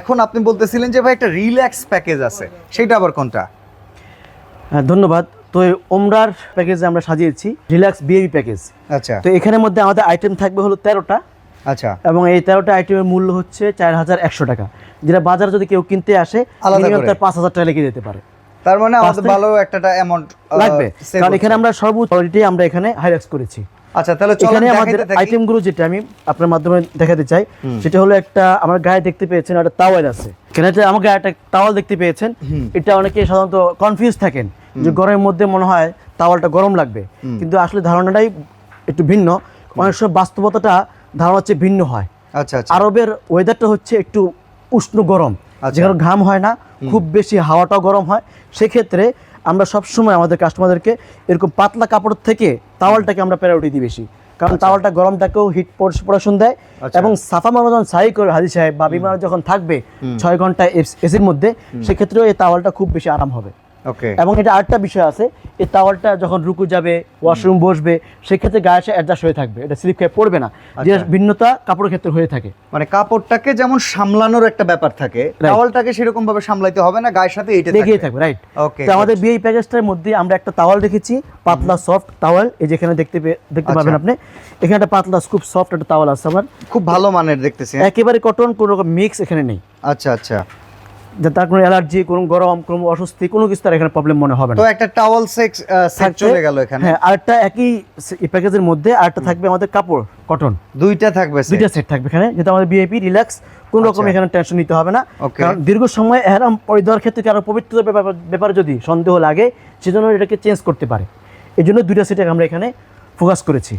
এখন আপনি বলতেছিলেন যে ভাই একটা রিল্যাক্স প্যাকেজ আছে। সেটা আবার কোনটা? হ্যাঁ ধন্যবাদ। তো ওমরার প্যাকেজে আমরা সাজিয়েছি রিল্যাক্স বিএবি প্যাকেজ আচ্ছা। তো এখানের মধ্যে আমাদের আইটেম থাকবে হলো তেরোটা। আচ্ছা। এবং এই তেরোটা আইটেমের মূল্য হচ্ছে চার হাজার একশো টাকা। যেটা বাজারে যদি কেউ কিনতে আসে আলাদা তার পাঁচ হাজার টাকা লেগে যেতে পারে। তার মানে আমাদের ভালো একটা অ্যামাউন্ট লাগবে। কারণ এখানে আমরা সর্বোচ্চ কোয়ালিটি আমরা এখানে হাইলাইটস করেছি। আচ্ছা তাহলে চলেন এখানে আমাদের দেখাইতে থাকি। আইটেমগুলো যেটা আমি আপনার মাধ্যমে দেখাতে চাই সেটা হলো একটা আমার গায়ে দেখতে পেয়েছেন একটা তাওয়াল আছে। এখানে আমার গায়ে একটা তাওয়াল দেখতে পেয়েছেন। এটা অনেকে সাধারণত কনফিউজ থাকেন যে গরমের মধ্যে মনে হয় তাওয়ালটা গরম লাগবে। কিন্তু আসলে ধারণাটাই একটু ভিন্ন। অনেক সময় বাস্তবতাটা ধারণা হচ্ছে ভিন্ন হয়। আচ্ছা আচ্ছা। আরবের ওয়েদারটা হচ্ছে একটু উষ্ণ গরম। আচ্ছা। যেখানে ঘাম হয় না খুব বেশি হাওয়াটাও গরম হয়। সেক্ষেত্রে আমরা সবসময় আমাদের কাস্টমারদেরকে এরকম পাতলা কাপড় থেকে তাওয়ালটাকে আমরা প্রায়োরিটি দিই বেশি। কারণ তাওয়ালটা গরমটাকেও হিট পড়াশোন দেয় আচ্ছা। এবং সাফা মানুষ যখন সাই করে হাজি সাহেব বা বিমান যখন থাকবে ছয় ঘণ্টা এসির মধ্যে সেক্ষেত্রেও এই তাওয়ালটা খুব বেশি আরাম হবে। এবং এটা আরেকটা বিষয় আছে এই তাওয়ালটা যখন রুকু যাবে ওয়াশরুম বসবে সেক্ষেত্রে গায়ে এসে অ্যাডজাস্ট হয়ে থাকবে এটা স্লিপ খেয়ে পড়বে না। যে আচ্ছা। ভিন্নতা কাপড়ের ক্ষেত্রে হয়ে থাকে। মানে কাপড়টাকে যেমন সামলানোর একটা ব্যাপার থাকে টাওয়ালটাকে সেরকম ভাবে সামলাইতে হবে না গায়ের সাথে এটা লেগেই থাকবে। রাইট ওকে তো আমাদের বিয়ে প্যাকেজটার মধ্যে আমরা একটা তাওয়াল রেখেছি পাতলা সফট তাওয়াল এই যেখানে দেখতে দেখতে আচ্ছা। পাবেন আপনি। এখানে একটা পাতলা খুব সফট একটা তাওয়াল আছে আমার। খুব ভালো মানের দেখতেছি হ্যাঁ? একেবারে কটন কোনো রকম মিক্স এখানে নেই। আচ্ছা আচ্ছা। যে তার কোনো অ্যালার্জি কোনো গরম কোনো অস্বস্তি কোনো কিছু তার এখানে প্রবলেম মনে হবে না। তো একটা টাওয়াল সেক্স চলে গেল এখানে। হ্যাঁ আরেকটা একই প্যাকেজের মধ্যে আরেকটা থাকবে আমাদের কাপড় কটন দুইটা থাকবে। দুইটা সেট থাকবে এখানে যেটা আমাদের বিএপি রিল্যাক্স কোনো রকম। এখানে টেনশন নিতে হবে না। কারণ দীর্ঘ সময় এহরাম পরিধার ক্ষেত্রে কারও পবিত্রতার ব্যাপার- যদি সন্দেহ লাগে সেজন্য এটাকে চেঞ্জ করতে পারে। এই জন্য দুইটা সেটে আমরা এখানে ফোকাস করেছি।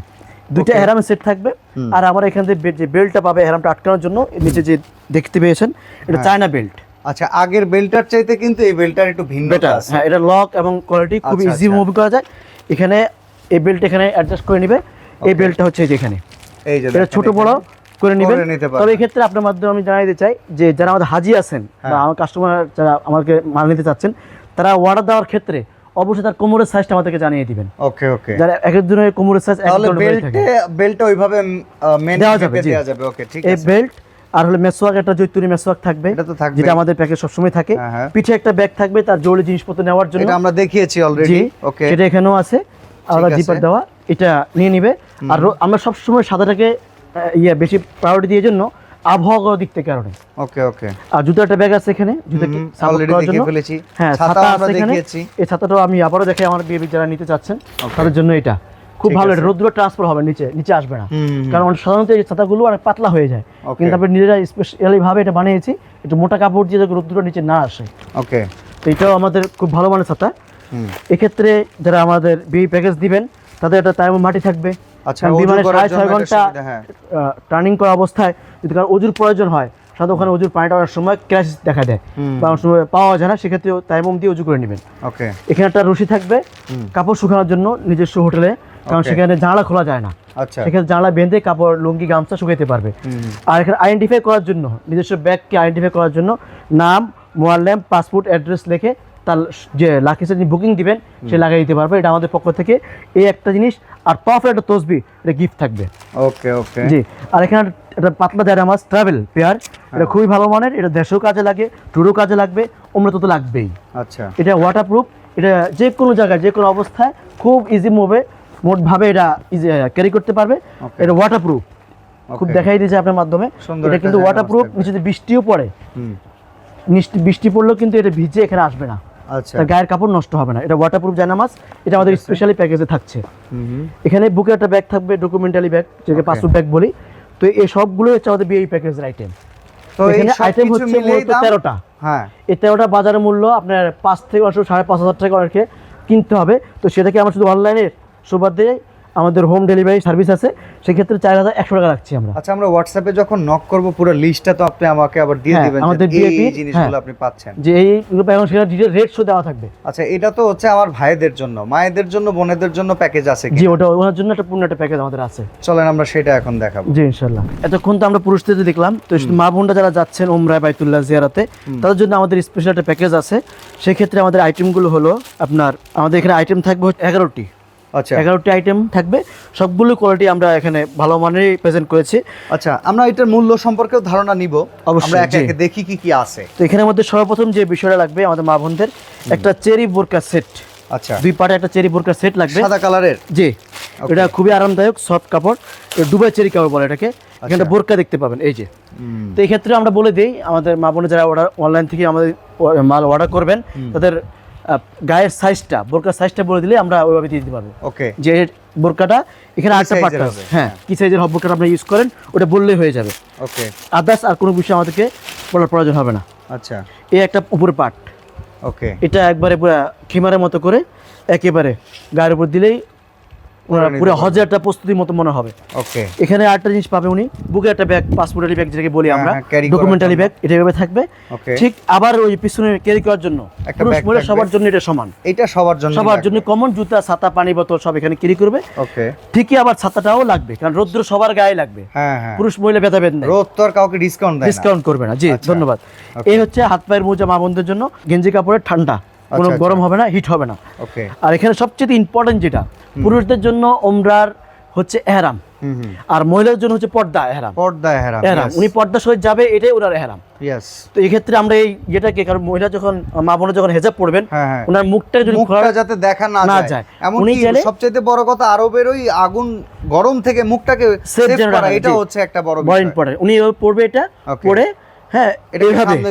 দুইটা. এহরামের সেট থাকবে। আর আমার এখান থেকে যে বেল্টটা পাবে এহরামটা আটকানোর জন্য নিচে যে দেখতে পেয়েছেন এটা হ্যাঁ। চায়না বেল্ট আচ্ছা আগের বেল্টার চাইতে কিন্তু এই বেল্টার একটু ভিন্ন বেটার হ্যাঁ এটা লক এবং কোয়ালিটি খুব ইজি। মুভ করা যায় এখানে এই বেল্ট এখানে অ্যাডজাস্ট করে নেবে এই. বেল্টটা হচ্ছে এই যে এখানে এই যে এটা ছোট বড় করে নেবেন করে নিতে পারবেন। তবে আপনার মাধ্যমে আমি জানাই দিতে চাই যে যারা আমাদের হাজি আছেন বা হ্যাঁ। আমার কাস্টমার যারা আমাকে মাল নিতে চাচ্ছেন তারা অর্ডার দেওয়ার ক্ষেত্রে অবশ্যই তার কোমরের সাইজটা আমাদেরকে জানিয়ে দিবেন ওকে ওকে যারা এক একজনের কোমরের সাইজ তাহলে বেল্টে বেল্টটা ওইভাবে মেন দেওয়া যাবে। ওকে ঠিক আছে এই বেল্ট আর হলে মেসওয়াক একটা জৈতুরি মেসওয়াক থাকবে এটা তো থাকবেই। যেটা আমাদের প্যাকেজ সবসময় থাকে। হ্যাঁ, হ্যাঁ। পিঠে একটা ব্যাগ থাকবে তার জরুরি জিনিসপত্র নেওয়ার জন্য। এটা আমরা দেখিয়েছি অলরেডি ওকে সেটা এখানেও আছে। আলাদা জিপার দেওয়া এটা নিয়ে নিবে। আর আমরা সবসময় সাদাটাকে আহ, ইয়ে বেশি প্রায়োরিটি দিয়ে জন্য আবহাওয়ার দিক থেকে কারণে। ওকে ওকে আর জুতো একটা ব্যাগ আছে এখানে জুতোকে হুম, সাপোর্ট already দেখে ফেলেছি। হ্যাঁ ছাতা আমরা দেখিয়েছি। এই ছাতাটাও আমি আবারও দেখে আমার বেবি যারা নিতে চাচ্ছেন তাদের জন্য এটা। খুব ভালো এটা রোদ্র ট্রান্সফার হবে নিচে নিচে আসবে না। কারণ সাধারণত এই ছাতাগুলো অনেক পাতলা হয়ে যায়। কিন্তু আপনি নিজেরা স্পেশালি ভাবে এটা বানিয়েছি একটু মোটা কাপড় দিয়ে রোদ্র নিচে না আসে। ওকে তো এটাও আমাদের খুব ভালো মানের ছাতা। এক্ষেত্রে যারা আমাদের বিয়ে প্যাকেজ দিবেন তাদের একটা টাইম মাটি থাকবে। আচ্ছা কারণ ওজন বিমানে সাড়ে ছয় ঘণ্টা হ্যাঁ। টার্নিং করা অবস্থায় যদি কারও অজুর প্রয়োজন হয় সাধারণত ওখানে অজুর পানিটা অনেক সময় ক্র্যাশ দেখা দেয়। বা অনেক সময় পাওয়া যায় না সেক্ষেত্রে তাইমম দিয়ে উজু করে নেবেন। ওকে এখানে একটা রশি থাকবে। কাপড় শুকানোর জন্য নিজস্ব হোটেলে কারণ সেখানে জানালা খোলা যায় না। আচ্ছা। সেখানে জানালা বেঁধে কাপড় লুঙ্গি গামছা শুকাইতে পারবে। আর এখানে আইডেন্টিফাই করার জন্য নিজস্ব ব্যাগকে আইডেন্টিফাই করার জন্য নাম মোবাইল ল্যাম্প পাসপোর্ট অ্যাড্রেস লিখে তার যে লাকিসে যিনি বুকিং দিবেন সে লাগিয়ে দিতে পারবে। এটা আমাদের পক্ষ থেকে এই একটা জিনিস। আর পাওয়ারফুল একটা তসবি এটা গিফট থাকবে। ওকে ওকে জি। আর এখানে একটা পাতলা জারামাস ট্রাভেল পেয়ার এটা খুবই ভালো মানের এটা দেশেও কাজে লাগে ট্যুরও কাজে লাগবে ওমরা তো তো লাগবেই। আচ্ছা। এটা ওয়াটারপ্রুফ এটা যে কোনো জায়গায় যে কোনো অবস্থায় খুব ইজি মুভে মোটভাবে এটা ইজি ক্যারি করতে পারবে। এটা ওয়াটারপ্রুফ খুব দেখাই দিয়েছে আপনার মাধ্যমে। এটা কিন্তু ওয়াটারপ্রুফ নিচে যদি বৃষ্টিও পড়ে। হুম। বৃষ্টি পড়লেও কিন্তু এটা ভিজে এখানে আসবে না। আচ্ছা। গায়ের কাপড় নষ্ট হবে না। এটা ওয়াটারপ্রুফ জানামাস। এটা আমাদের স্পেশালি প্যাকেজে থাকছে। এখানে বুকে একটা ব্যাগ থাকবে ডকুমেন্টালি ব্যাগ যেটাকে পাসপোর্ট ব্যাগ বলি। তো এই সবগুলো হচ্ছে আমাদের বিয়ে প্যাকেজের আইটেম তো এখানে আইটেম হচ্ছে মূলত তেরোটা। হ্যাঁ। এই তেরোটা বাজারের মূল্য আপনার পাঁচ থেকে অবশ্য সাড়ে পাঁচ হাজার টাকা অনেকে কিনতে হবে। তো সেটাকে আমরা শুধু অনলাইনে সুবাদে আমাদের হোম ডেলিভারি সার্ভিস আছে সেক্ষেত্রে চার হাজার একশো টাকা রাখছি আমরা। আচ্ছা আমরা হোয়াটসঅ্যাপে যখন নক করব পুরো লিস্টটা তো আপনি আমাকে আবার দিয়ে হ্যাঁ, দিবেন আমাদের এই জিনিসগুলো হ্যাঁ। আপনি পাচ্ছেন। যে এই এইগুলো এখন সেটা ডিটেল রেট শো দেওয়া থাকবে। আচ্ছা এটা তো হচ্ছে আমার ভাইদের জন্য। মায়েদের জন্য বোনেদের জন্য প্যাকেজ আছে কি জি ওটা ওনার জন্য একটা পূর্ণ একটা প্যাকেজ আমাদের আছে। চলেন আমরা সেটা এখন দেখাবো। জি ইনশাল্লাহ এতক্ষণ তো আমরা পুরুষদের দেখলাম তো মা বোনরা যারা যাচ্ছেন ওমরায় বাইতুল্লাহ জিয়ারাতে তাদের জন্য আমাদের স্পেশাল একটা প্যাকেজ আছে। সেক্ষেত্রে আমাদের আইটেমগুলো হলো আপনার আমাদের এখানে আইটেম থাকবে এগারোটি। আচ্ছা। এগারোটি আইটেম থাকবে। সবগুলো কোয়ালিটি আমরা এখানে ভালো মানেরই প্রেজেন্ট করেছি। আচ্ছা আমরা এটার মূল্য সম্পর্কেও ধারণা নিব। অবশ্যই, একে দেখি কি কি আছে। তো এখানে মধ্যে সর্বপ্রথম যে বিষয়টা লাগবে আমাদের মা বোনদের একটা চেরি বোরকা সেট আচ্ছা। দুই পার্টে একটা চেরি বোরকা সেট লাগবে। সাদা কালারের? জি। এটা খুবই আরামদায়ক সফট কাপড়। দুবাই চেরি কাপড় বলে এটাকে। এখানে আচ্ছা। বোরকা দেখতে পাবেন এই যে। তো এই ক্ষেত্রে আমরা বলে দিই আমাদের মা বোনে যারা অর্ডার অনলাইন থেকে আমাদের মাল অর্ডার করবেন তাদের গায়ের সাইজটা বোরকার সাইজটা বলে দিলে আমরা ওইভাবে দিয়ে দিতে পারব। ওকে যে বোরকাটা এখানে আটটা পার্ট হবে? হ্যাঁ কি সাইজের হবে বোরকাটা আপনি ইউজ করেন ওটা বললেই হয়ে যাবে। ওকে আদার্স আর কোনো বিষয় আমাদেরকে বলার প্রয়োজন হবে না। আচ্ছা। এই একটা উপরে পার্ট ওকে এটা একবারে পুরো খিমারের মতো করে একেবারে গায়ের উপর দিলেই পুরো পারবে। একটা প্রস্তুতি মতো মনে হবে। ওকে। এখানে আরেকটা জিনিস পাবে উনি বুকে একটা ব্যাগ পাসপোর্টারি ব্যাগ যেটাকে বলি হ্যাঁ, আমরা ডকুমেন্টারি ব্যাগ এটা এভাবে থাকবে। ঠিক আবার ওই পিছনে ক্যারি করার জন্য। পুরুষ মহিলা সবার জন্য এটা সমান। এটা সবার জন্য সবার জন্য কমন জুতা ছাতা পানি বোতল সব এখানে ক্যারি করবে। ওকে। ঠিকই আবার ছাতাটাও লাগবে কারণ রৌদ্র সবার গায়ে লাগবে। হ্যাঁ হ্যাঁ। পুরুষ মহিলা ভেদাভেদ নেই। রোদ তো আর কাউকে ডিসকাউন্ট ডিসকাউন্ট করবে না। জি আচ্ছা। ধন্যবাদ। এই হচ্ছে হাত পায়ের মোজা মা বোনদের জন্য গেঞ্জি কাপড়ের ঠান্ডা। কোনো আচ্ছা। গরম হবে না হিট হবে না। ওকে আর এখানে সবচেয়ে ইম্পর্টেন্ট যেটা পুরুষদের জন্য ওমরার হচ্ছে এহরাম আর মহিলাদের জন্য হচ্ছে পর্দা এহরাম। পর্দায় হেরা এহরাম উনি পর্দা সহিত যাবে এটাই ওনার এহরাম। ইয়েস তো এই ক্ষেত্রে আমরা এই যেটাকে কারণ মহিলা যখন মা বোনে যখন হেজাব পড়বেন হ্যাঁ হ্যাঁ। ওনার মুখটা যদি মুখটা খোলা- যাতে দেখা না না যায়। এমন উনি গেলে- সবচেয়ে বড় কথা আরবের ওই আগুন গরম থেকে মুখটাকে সেভ করা এটা হচ্ছে একটা বড় বড় বিষয়। ইম্পর্টেন্ট উনি পড়বে এটা. পড়ে হ্যাঁ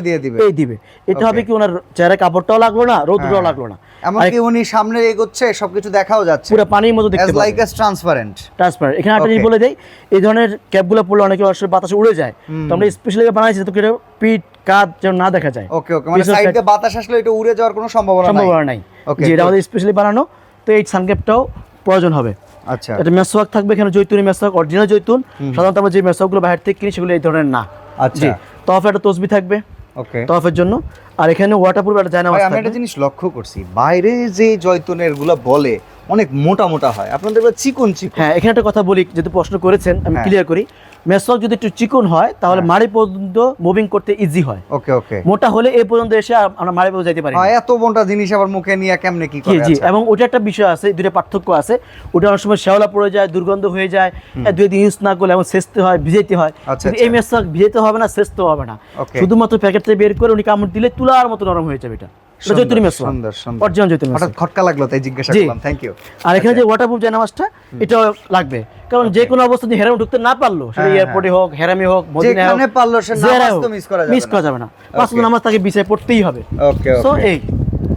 দিয়ে দিবে। এই দিবে। এটা হবে কি ওনার চেহারা কাপড়টাও লাগল না রৌদ্রটাও হ্যাঁ। লাগল না। এমনকি উনি সামনে এগোচ্ছে সবকিছু দেখাও যাচ্ছে। পুরো পানির মতো দেখতে লাইক ট্রান্সপারেন্ট ট্রান্সপারেন্ট এখানে একটা বলে দেই এই ধরনের ক্যাপগুলো পড়লে অনেকে আসলে বাতাসে উড়ে যায়। তো আমরা স্পেশালি বানাইছি তো কেটে যেন না দেখা যায়। ওকে ওকে মানে সাইড বাতাস আসলে এটা উড়ে যাওয়ার কোনো সম্ভাবনা নাই। সম্ভাবনা নাই। এটা আমাদের স্পেশালি বানানো। তো এই সানক্যাপটাও প্রয়োজন হবে। আচ্ছা। এটা মেসওয়াক থাকবে এখানে জৈতুনি মেসওয়াক অরিজিনাল জৈতুন। সাধারণত আমরা যে মেসওয়াকগুলো বাইরে থেকে কিনি সেগুলো এই ধরনের না। আচ্ছা। তফে একটা তসবি থাকবে ওকে। তফের জন্য। আর এখানে ওয়াটারপ্রুফ একটা ভাই আমি একটা জিনিস লক্ষ্য করছি। বাইরে যে জয়তুনেরগুলা বলে অনেক মোটা মোটা হয়। আপনাদের চিকন চিকন। হ্যাঁ এখানে একটা কথা বলি যেহেতু প্রশ্ন করেছেন আমি হ্যাঁ। ক্লিয়ার করি। মেসওয়াক যদি একটু চিকন হয় তাহলে মাড়ি পর্যন্ত মুভিং করতে ইজি হয়। ওকে ওকে। মোটা হলে এই পর্যন্ত এসে আমরা মাড়ি পর্যন্ত যাইতে পারি হ্যাঁ এত বনটা জিনিস আবার মুখে নিয়ে কেমনে কি করে? জি আচ্ছা। এবং ওটা একটা বিষয় আছে দুটো পার্থক্য আছে। ওটা অনেক সময় শ্যাওলা পড়ে যায় দুর্গন্ধ হয়ে যায় দুই দিন ইউজ না করলে এবং সেচতে হয় ভিজাইতে হয়। আচ্ছা, কিন্তু এই আচ্ছা। মেসওয়াক ভিজাইতে হবে না সেচতে হবে না। শুধুমাত্র প্যাকেট থেকে বের করে উনি কামড় দিলে তুলার মতো নরম হয়ে যাবে এটা। জৈতুনি মেসওয়াক সুন্দর সুন্দর। অরিজিনাল জৈতুনি হঠাৎ খটকা লাগল তাই জিজ্ঞাসা করলাম থ্যাংক ইউ আর এখানে যে ওয়াটারপ্রুফ জানামাজটা এটাও লাগবে। কারণ যে কোনো অবস্থা দিয়ে হেরাম ঢুকতে না পারল সেটা হ্যাঁ, এয়ারপোর্টে হোক হেরামে হোক মদিনায় হোক যেখানে পারল সে নামাজ তো মিস করা যাবে মিস করা যাবে না। পাঁচ নামাজ তাকে বিছায় পড়তেই হবে। ওকে সো এই।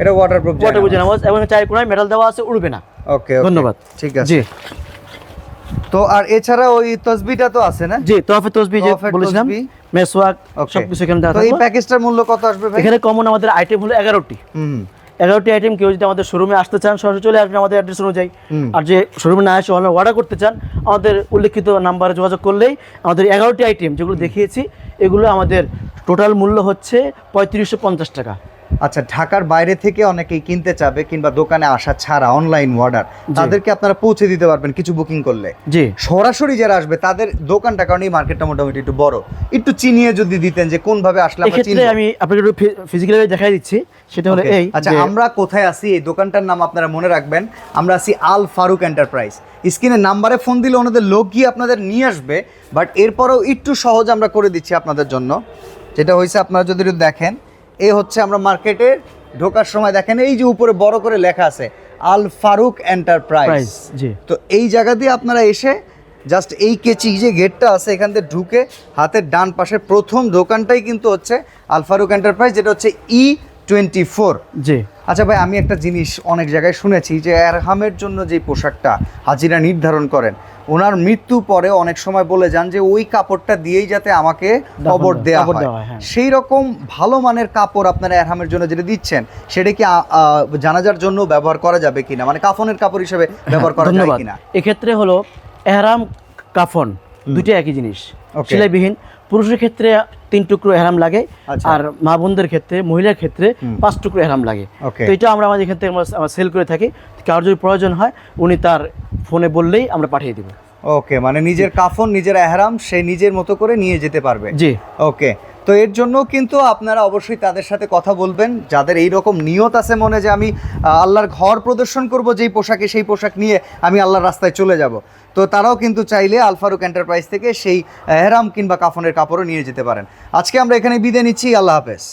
এটা ওয়াটারপ্রুফ ওয়াটারপ্রুফ জানামাজ এবং চার কোনায় মেটাল দেওয়া আছে উড়বে না। ওকে ধন্যবাদ। ঠিক আছে। জি। তো আর এছাড়া ওই তসবিটা তো আছে না? জি তোয়াফে তসবি যে বলেছিলাম মেসওয়াক. সবকিছু এখানে দেওয়া তো এই প্যাকেজটার মূল্য কত আসবে ভাই? এখানে কমন আমাদের আইটেম হলো এগারোটি। হুম। এগারোটি আইটেম কেউ যদি আমাদের শোরুমে আসতে চান সরাসরি চলে আসবেন আমাদের অ্যাড্রেস অনুযায়ী। আর যে শোরুমে না এসে অনলাইন অর্ডার করতে চান আমাদের উল্লেখিত নাম্বারে যোগাযোগ করলেই আমাদের এগারোটি আইটেম যেগুলো দেখিয়েছি এগুলো আমাদের টোটাল মূল্য হচ্ছে পঁয়ত্রিশশো পঞ্চাশ টাকা। আচ্ছা ঢাকার বাইরে থেকে অনেকেই কিনতে চাবে কিংবা দোকানে আসা ছাড়া অনলাইন অর্ডার তাদেরকে আপনারা পৌঁছে দিতে পারবেন কিছু বুকিং করলে। জি। সরাসরি যারা আসবে তাদের দোকানটা কারণ এই মার্কেটটা মোটামুটি একটু বড়। একটু চিনিয়ে যদি দিতেন যে কোন ভাবে আসলে এক্ষেত্রে আমি আপনাকে একটু ফিজিক্যালি দেখাই দিচ্ছি। সেটা হলো এই আচ্ছা আমরা কোথায় আছি? এই দোকানটার নাম আপনারা মনে রাখবেন। আমরা আছি আল ফারুক এন্টারপ্রাইজ। স্ক্রিনে নাম্বারে ফোন দিলে ওনাদের লোক গিয়ে আপনাদের নিয়ে আসবে বাট এরপরেও একটু সহজ আমরা করে দিচ্ছি আপনাদের জন্য। যেটা হয়েছে আপনারা যদি দেখেন এই হচ্ছে আমরা মার্কেটে ঢোকার সময় দেখেন এই যে উপরে বড় করে লেখা আছে আল ফারুক এন্টারপ্রাইজ। জি। তো এই জায়গা দিয়ে আপনারা এসে জাস্ট এই কেচি যে গেটটা আছে এখান থেকে ঢুকে হাতের ডান পাশের প্রথম দোকানটাই কিন্তু হচ্ছে আল ফারুক এন্টারপ্রাইজ যেটা হচ্ছে ই টোয়েন্টি ফোর। জি। আচ্ছা ভাই আমি একটা জিনিস অনেক জায়গায় শুনেছি যে এরহামের জন্য যে পোশাকটা হাজিরা নির্ধারণ করেন ওনার মৃত্যু পরে অনেক সময় বলে যান যে ওই কাপড়টা দিয়েই যাতে আমাকে কবর দেওয়া- হয় হ্যাঁ। সেই রকম ভালো মানের কাপড় আপনারা এরহামের জন্য যেটা দিচ্ছেন সেটা কি জানাজার জন্য ব্যবহার করা যাবে কিনা? মানে কাফনের কাপড় হিসেবে ব্যবহার করা যাবে কিনা? এক্ষেত্রে হলো এহরাম কাফন দুটো একই জিনিস. সেলাইবিহীন পুরুষের ক্ষেত্রে তিন টুকরো হেরাম লাগে আচ্ছা। আর মা বোনদের ক্ষেত্রে মহিলার ক্ষেত্রে পাঁচ টুকরো এহরাম লাগে. তো এটা আমরা আমাদের এখান থেকে আমরা সেল করে থাকি। কারোর যদি প্রয়োজন হয় উনি তার ফোনে বললেই আমরা পাঠিয়ে দেবো। ওকে মানে নিজের কাফন নিজের এহরাম সে নিজের মতো করে নিয়ে যেতে পারবে। জি। ওকে তো এর জন্য কিন্তু আপনারা অবশ্যই তাদের সাথে কথা বলবেন। যাদের এই রকম নিয়ত আছে মনে যে আমি আল্লাহর ঘর প্রদর্শন করব যেই পোশাকে, সেই পোশাক নিয়ে আমি আল্লাহর রাস্তায় চলে যাব। তো তারাও কিন্তু চাইলে আলফারুক এন্টারপ্রাইজ থেকে সেই হেরাম কিংবা কাফনের কাপড়ও নিয়ে যেতে পারেন। আজকে আমরা এখানে বিদায় নিচ্ছি। আল্লাহ হাফেজ।